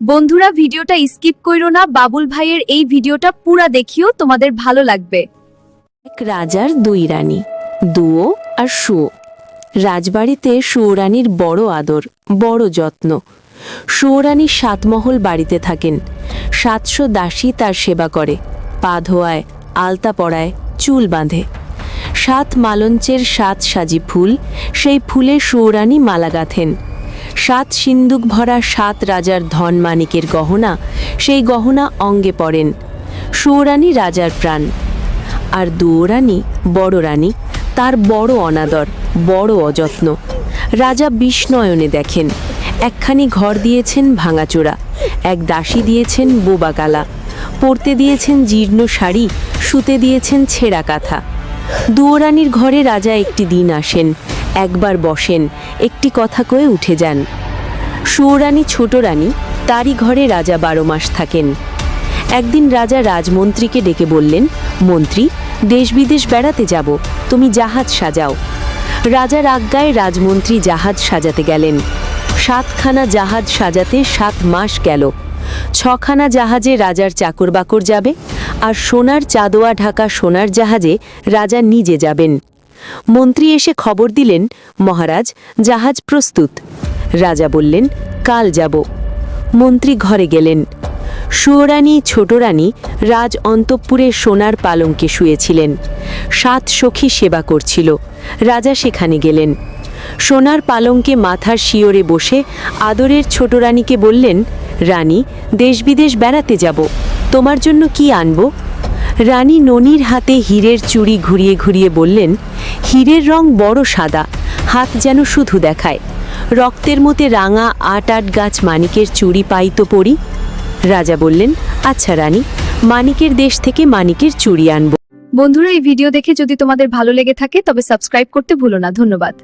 বন্ধুরা, ভিডিওটা স্কিপ কইরো না, বাবুল ভাইয়ের এই ভিডিওটা পুরা দেখিও, তোমাদের ভালো লাগবে। এক রাজার দুই রানী দুও আর সুও রাজবাড়িতে সুয়োরানীর বড় আদর, বড় যত্ন। সুয়োরানী সাতমহল বাড়িতে থাকেন। সাতশো দাসী তার সেবা করে, পা ধোয়ায়, আলতা পড়ায় চুল বাঁধে। সাত মালঞ্চের সাত সাজি ফুল, সেই ফুলে সুয়োরানী মালা গাঁথেন। সাত সিন্দুক ভরা সাত রাজার ধন মানিকের গহনা, সেই গহনা অঙ্গে পড়েন। সুয়োরানী রাজার প্রাণ। আর দুয়োরানী বড় রানী তার বড় অনাদর, বড় অযত্ন। রাজা বিষ্ণয়নে দেখেন, একখানি ঘর দিয়েছেন ভাঙাচোরা, এক দাসী দিয়েছেন বোবাকালা পরতে দিয়েছেন জীর্ণ শাড়ি শুতে দিয়েছেন ছেঁড়া কাঁথা। দুয়োরানীর ঘরে রাজা একটি দিন আসেন একবার বসেন, একটি কথা কয়ে উঠে যান। সুয়োরানী ছোট রানী, তারই ঘরে রাজা বারো মাস থাকেন। একদিন রাজা রাজমন্ত্রীকে ডেকে বললেন, মন্ত্রী দেশ বিদেশ বেড়াতে যাব, তুমি জাহাজ সাজাও। রাজার আজ্ঞায় রাজমন্ত্রী জাহাজ সাজাতে গেলেন। সাতখানা জাহাজ সাজাতে সাত মাস গেল। ছখানা জাহাজে রাজার চাকর বাকর যাবে, আর সোনার চাদোয়া ঢাকা সোনার জাহাজে রাজা নিজে যাবেন। মন্ত্রী এসে খবর দিলেন, মহারাজ, জাহাজ প্রস্তুত। রাজা বললেন, কাল যাব। মন্ত্রী ঘরে গেলেন। সুয়োরানী ছোট রানী রাজ অন্তঃপুরে সোনার পালঙ্কে শুয়েছিলেন। সাত সখী সেবা করছিল। রাজা সেখানে গেলেন। সোনার পালঙ্কে মাথার শিওরে বসে আদরের ছোট রানীকে বললেন, রানী দেশ বিদেশ বেড়াতে যাব। তোমার জন্য কি আনব? রানী ননির হাতে হীরের চুড়ি ঘুরিয়ে ঘুরিয়ে বললেন, হীরের রং বড় সাদা, হাত যেন শুধু দেখায়। রক্তের মতে রাঙা আট আট গাছ মানিকের চুড়ি পাই তো পড়ি? রাজা বললেন আচ্ছা রানী, মানিকের দেশ থেকে মানিকের চুড়ি আনব। বন্ধুরা, এই ভিডিও দেখে যদি তোমাদের ভালো লেগে থাকে, তবে সাবস্ক্রাইব করতে ভুলো না। ধন্যবাদ।